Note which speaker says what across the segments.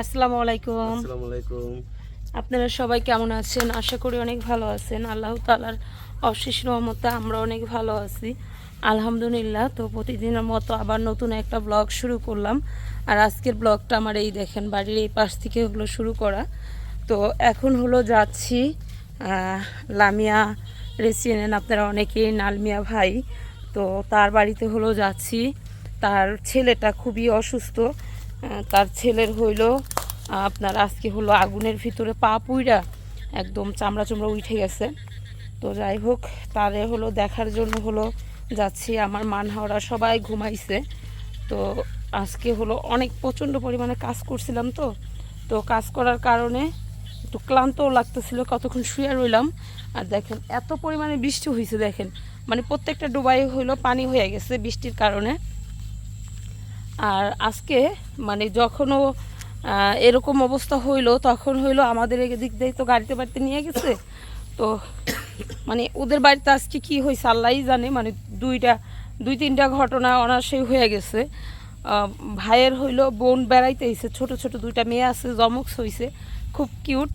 Speaker 1: আসসালামু আলাইকুম।
Speaker 2: আসসালামু আলাইকুম।
Speaker 1: আপনারা সবাই কেমন আছেন? আশা করি অনেক ভালো আছেন। আল্লাহ তালার অশেষ রহমতে আমরা অনেক ভালো আছি। আলহামদুলিল্লাহ তো প্রতিদিনের মতো আবার নতুন একটা ব্লগ শুরু করলাম। আর আজকের ব্লগটা আমার এই দেখেন বাড়ির এই পাশ থেকে হলো শুরু করা। তো এখন হলো যাচ্ছি লামিয়া রেসিডেন্ট। আপনারা অনেকেই নালমিয়া ভাই। তো তার বাড়িতে হলো যাচ্ছি। তার ছেলেটা খুবই অসুস্থ। তার ছেলের হইল আপনার আজকে হলো আগুনের ভিতরে পা পুইরা একদম চামড়া চামড়া উঠে গেছে। তো যাই হোক, তারে হলো দেখার জন্য হলো যাচ্ছি, আমার মান হাওড়া সবাই ঘুমাইছে। তো আজকে হলো অনেক প্রচণ্ড পরিমাণে কাজ করছিলাম তো তো কাজ করার কারণে একটু ক্লান্তও লাগতেছিল, কতক্ষণ শুয়ে রইলাম। আর দেখেন, এত পরিমাণে বৃষ্টি হয়েছে দেখেন। মানে প্রত্যেকটা ডুবাই হইল পানি হয়ে গেছে বৃষ্টির কারণে। আর আজকে মানে যখনও এরকম অবস্থা হইল, তখন হইল আমাদের এদিক দিয়ে তো গাড়িতে বাড়িতে নিয়ে গেছে। তো মানে ওদের বাড়িতে আজকে কি হয়েছে আল্লাহই জানে মানে দুইটা, দুই তিনটা ঘটনা অনায়াসেই হয়ে গেছে। ভাইয়ের হইল বোন বেড়াইতে এসে ছোট ছোট দুইটা মেয়ে আছে জমক্স হয়েছে খুব কিউট।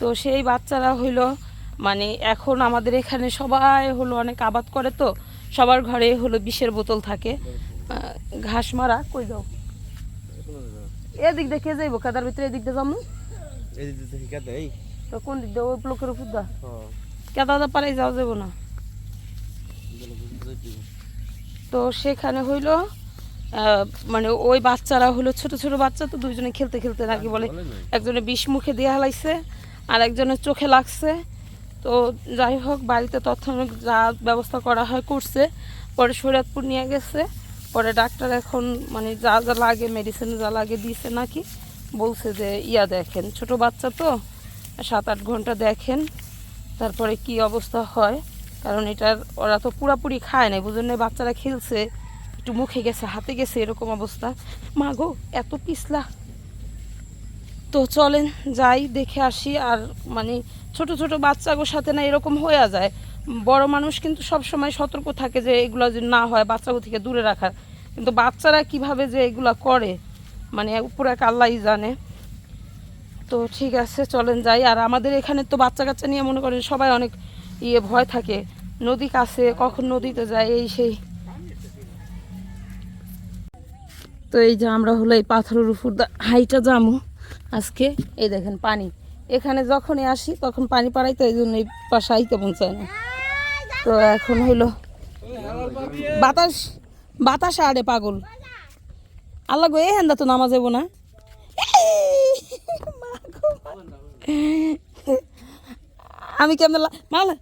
Speaker 1: তো সেই বাচ্চারা হইল মানে এখন আমাদের এখানে সবাই হলো অনেক আবাদ করে তো, সবার ঘরে হলো বিষের বোতল থাকে। ঘাস মারা কই দাও এদিক দিয়ে কে যাইব? কাদার ভিতরে এদিক দিয়ে যাব
Speaker 2: এই যে দেখি কাটে এই।
Speaker 1: তো কোন দিক দিয়ে? ওই ব্লকের উপর দা
Speaker 2: হ্যাঁ
Speaker 1: কেদা পাড়াই যাওয়া যাব না। তো সেখানে হইল মানে ওই বাচ্চারা হলো ছোট ছোট বাচ্চা তো দুইজনে খেলতে খেলতে নাকি বলে একজনে বিষ মুখে দিয়ে হালাইছে আর একজনের চোখে লাগছে। তো যাই হোক বাড়িতে তৎক্ষণিক যা ব্যবস্থা করা হয় করছে পরে শরীয়তপুর নিয়ে গেছে। পরে ডাক্তার এখন মানে যা যা লাগে মেডিসিন যা লাগে দিয়েছে নাকি বলছে যে ইয়া দেখেন ছোট বাচ্চা তো সাত আট ঘণ্টা দেখেন তারপরে কি অবস্থা হয় কারণ এটার ওরা তো পুরাপুরি খায় না বুঝলেন? না, বাচ্চারা খেলছে একটু মুখে গেছে হাতে গেছে এরকম অবস্থা। মা গো এত পিছলা। তো চলেন যাই দেখে আসি আর মানে ছোট ছোট বাচ্চাগুলোর সাথে না এরকম হয়ে যায়। বড় মানুষ কিন্তু সব সময় সতর্ক থাকে যে এগুলো যে না হয় বাচ্চাগুলো থেকে দূরে রাখার। কিন্তু বাচ্চারা কীভাবে যে এগুলা করে মানে উপরে এক আল্লাহই জানে। তো ঠিক আছে, চলেন যাই। আর আমাদের এখানে তো বাচ্চা কাচ্চা নিয়ে মনে করেন সবাই অনেক ইয়ে ভয় থাকে। নদী কাছে, কখন নদীতে যায়, এই সেই। তো এই যে আমরা হলো এই পাথরের উপর হাইটা জামু আজকে। এই দেখেন পানি। এখানে যখনই আসি তখন পানি পাড়াই তো এই জন্য এই পাশে আইতে পৌঁছায় না। তো এখন হইল বাতাস বাতাস আরে পাগল। আল্লাহ গো হেন্দা তো নামা যাব না। আমি কেমন মালা।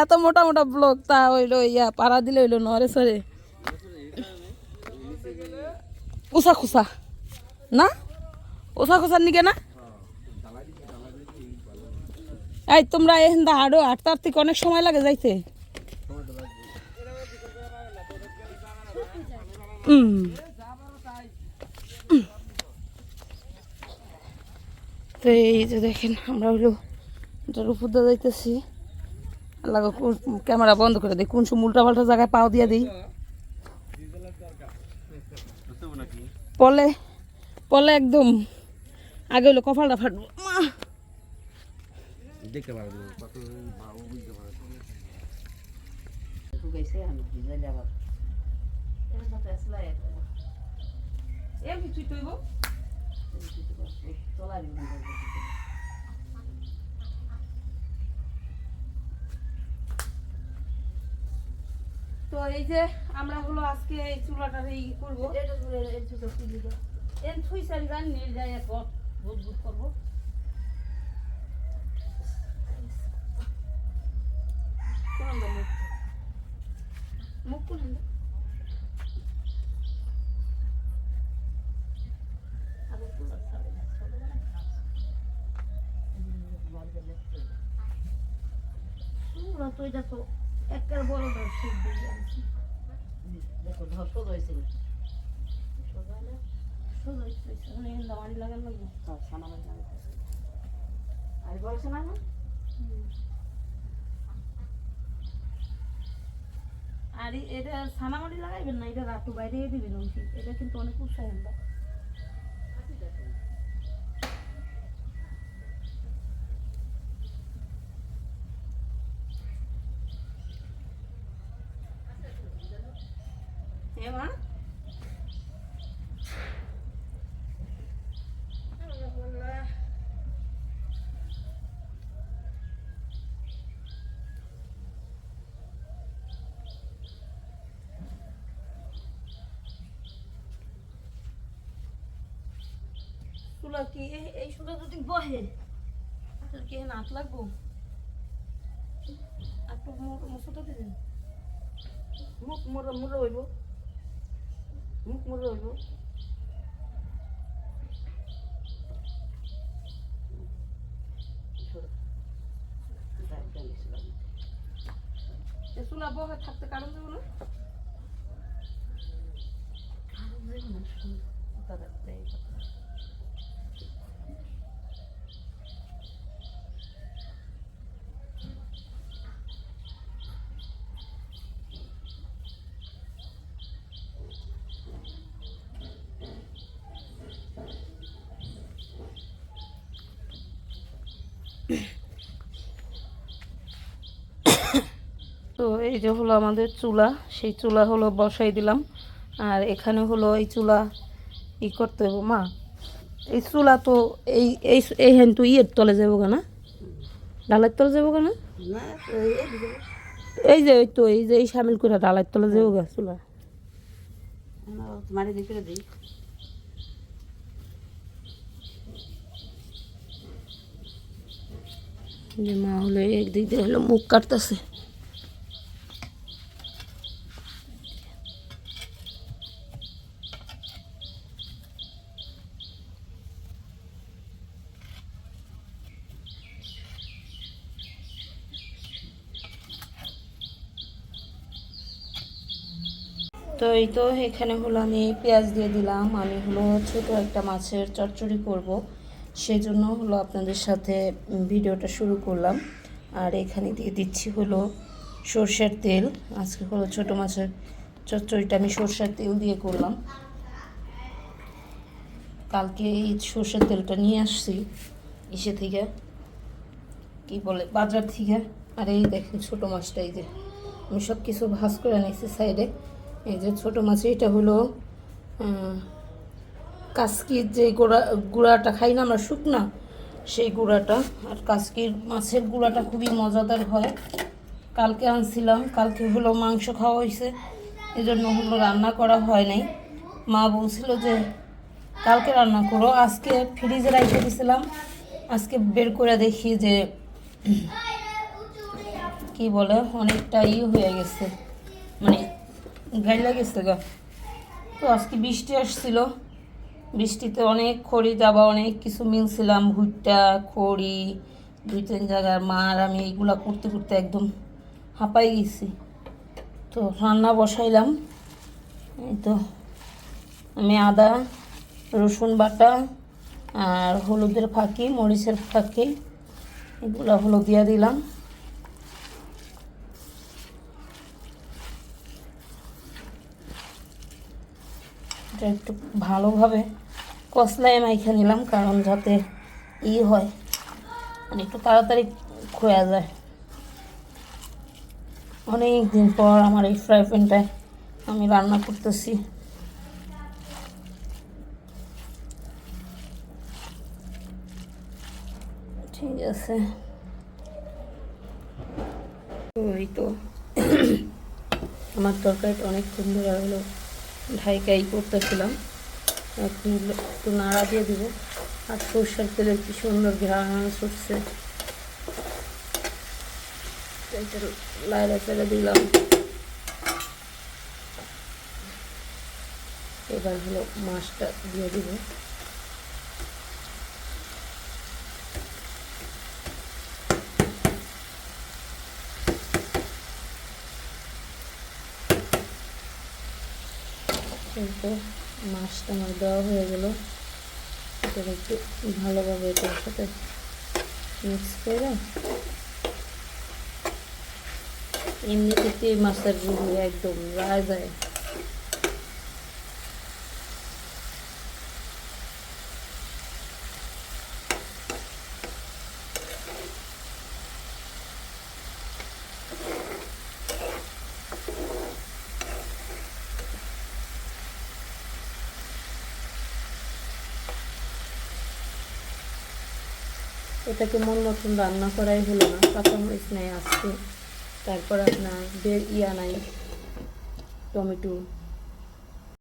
Speaker 1: এত মোটা মোটা ব্লক, তা হইল ইয়া, পাড়া দিলে হইল নরে সরে উষা খুসা না? উষা খুসার নিকে না? এই, তোমরা এখান দা হাঁটো হাঁটতে হাঁটতে কি অনেক সময় লাগে যাইতে। তো এই যে দেখেন, আমরা হলো উপর যাইতেছি। আল্লাহ ক্যামেরা বন্ধ করে দিই, কোন সময় উল্টা পাল্টা জায়গায় পাও দিয়ে দিই। পলে পলে একদম। আগে হলো কপালটা ফাটবো। মা
Speaker 2: দেখতে পারো কত ভাও বুঝতে পারো।
Speaker 1: তো এই যে আমরা হলো আজকে এই চুলাটার এই করব। এন থুই সারি গান নিয়ে যাই এক ভূত ভূত করব কোন আন্দা মুখ মুখ কোন আন্দা? আগে চুলা ছাড়ে না, ছাড়ে না। চুলা তো এটা তো একের বড় দিয়ে
Speaker 3: দেখো ধর্ষণ হয়েছিল আর বলছে না
Speaker 1: আর এটা সানামারি লাগাইবেন না এটা রাতু বাইরে দিবেন এটা কিন্তু অনেক উৎসাহ মা চুলা কি? এই- চুলা যদি বহে। আপনার কি নাক লাগবো? একটু মশলাটা দিবেন
Speaker 3: মুখ মুড়ে মুড়ে হইব। মুখ মুড়ে হইব।
Speaker 1: চুলা বহে থাকতে কারণ দেবো না? কারণ দেবো না দাদা তো এই যে হলো আমাদের চুলা সেই চুলা হলো বসাই দিলাম। আর এখানে হলো এই চুলা ই করতে হবে। মা এই চুলা তো এই এই এই হ্যান তো ইয়ের তলে যাব কেনা ডালের তলে যাব কেনা
Speaker 3: না? এই এই
Speaker 1: যে ওই তো এই যে এই সামিল করে ডালের তলে যাব গা চুলা।
Speaker 3: মারি দিয়ে দিই।
Speaker 1: যে মা হলো একদিক দিয়ে হলো মুখ কাটতেছে। তো এই তো এখানে হলো আমি পেঁয়াজ দিয়ে দিলাম। আমি হলো ছোট একটা মাছের চচ্চড়ি করব। সেজন্য হলো আপনাদের সাথে ভিডিওটা শুরু করলাম। আর এখানে দিয়ে দিচ্ছি হলো সর্ষের তেল। আজকে হলো ছোট মাছের চচ্চড়িটা আমি সর্ষের তেল দিয়ে করলাম। কালকে এই সর্ষের তেলটা নিয়ে আসছি ইসে থেকে। কি বলে, বাজার থেকে। আর এই দেখেন ছোট মাছটা, এই যে আমি সব কিছু ভাজ করে নিয়েছি সাইডে। এই যে ছোট মাছ, এটা হলো কাসকির যে গুঁড়া, গুঁড়াটা খাই না আমরা, শুকনা, সেই গুঁড়াটা। আর কাসকির মাছের গুঁড়াটা খুবই মজাদার হয়। কালকে আনছিলাম, কালকে হলো মাংস খাওয়া হয়েছে। এই জন্য হলো রান্না করা হয় নাই। মা বলছিল যে, কালকে রান্না করো। আজকে ফ্রিজে রেখে দিয়েছিলাম আজকে বের করে দেখি যে, কি বলে, অনেকটা ই হয়ে গেছে। মানে গাইলা গেছে গা। তো আজকে বৃষ্টি আসছিল। বৃষ্টিতে অনেক খড়ি যাবা অনেক কিছু মিলছিলাম, ভুট্টা, খড়ি, দুই তিন জায়গার মার, আমি এইগুলা করতে করতে একদম হাঁপাই গেছি। তো রান্না বসাইলাম, এই তো আমি আদা, রসুন বাটা আর হলুদের ফাঁকি, মরিচের ফাঁকি, এগুলো হলো দিয়ে দিলাম। এটা একটু ভালোভাবে কষলায় মাইখা নিলাম, কারণ যাতে ই হয়। মানে একটু তাড়াতাড়ি খোয়া যায়। অনেক দিন পর আমার এই ফ্রাই প্যানটায় আমি রান্না করতেছি। ঠিক আছে। ওই তো, আমার তরকারিটা অনেকক্ষণ ধরে হলো। ঢাইকাই করতেছিলাম। এখন একটু নাড়া দিয়ে দিব। আর সরষের তেলের কি সুন্দর ঘ্রাণ সরষে। লাইরা ফেলে দিলাম। এবার হলো মাছটা দিয়ে দিব। এই তো মাছটা আমার দেওয়া হয়ে গেল। এটা একটু ভালোভাবে এটার সাথে মিক্স করে। এমনি থেকে মাছের ঝুড়ি একদম রায় যায় এটাকে মন নতুন রান্না করাই হলো না। কাঁচামরিচ নেই আজকে। তারপর আপনার বের ইয়া নাই, টমেটো।